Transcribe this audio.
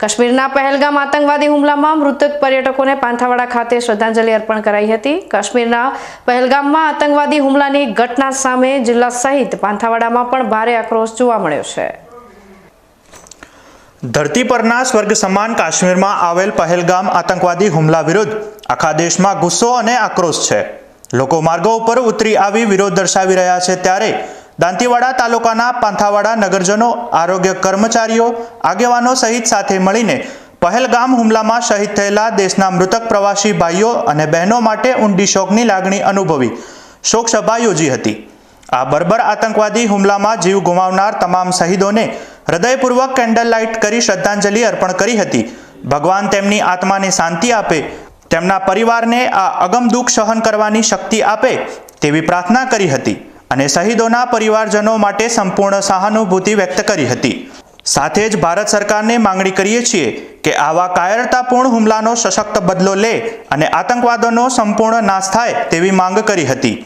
કાશ્મીરના પહેલગામ આતંકવાદી હુમલામાં મૃતક પર્યટકોને પાંથાવાડા ખાતે શ્રદ્ધાંજલિ અર્પણ કરાઈ હતી. કાશ્મીરના પહેલગામમાં આતંકવાદી હુમલાની ઘટના સામે જિલ્લા સહિત પાંથાવાડામાં પણ ભારે આક્રોશ જોવા મળ્યો છે. ધરતી પરના સ્વર્ગ સમાન કાશ્મીરમાં આવેલ પહેલગામ આતંકવાદી હુમલા વિરુદ્ધ આખા દેશમાં ગુસ્સો અને આક્રોશ છે. લોકો માર્ગો ઉપર ઉતરી આવી વિરોધ દર્શાવી રહ્યા છે ત્યારે દાંતીવાડા તાલુકાના પાંથાવાડા નગરજનો, આરોગ્ય કર્મચારીઓ, આગેવાનો સહિત સાથે મળીને પહેલગામ હુમલામાં શહીદ થયેલા દેશના મૃતક પ્રવાસી ભાઈઓ અને બહેનો માટે ઊંડી શોકની લાગણી અનુભવી. શોકસભા યોજી હતી. આ બર્બર આતંકવાદી હુમલામાં જીવ ગુમાવનાર તમામ શહીદોને હૃદયપૂર્વક કેન્ડલ લાઇટ કરી શ્રદ્ધાંજલિ અર્પણ કરી હતી. ભગવાન તેમની આત્માને શાંતિ આપે, તેમના પરિવારને આ અગમ દુઃખ સહન કરવાની શક્તિ આપે તેવી પ્રાર્થના કરી હતી. અને શહીદોના પરિવારજનો માટે સંપૂર્ણ સહાનુભૂતિ વ્યક્ત કરી હતી. સાથે જ ભારત સરકારને માંગણી કરીએ છીએ કે આવા કાયરતાપૂર્ણ હુમલાનો સશક્ત બદલો લે અને આતંકવાદોનો સંપૂર્ણ નાશ થાય તેવી માંગ કરી હતી.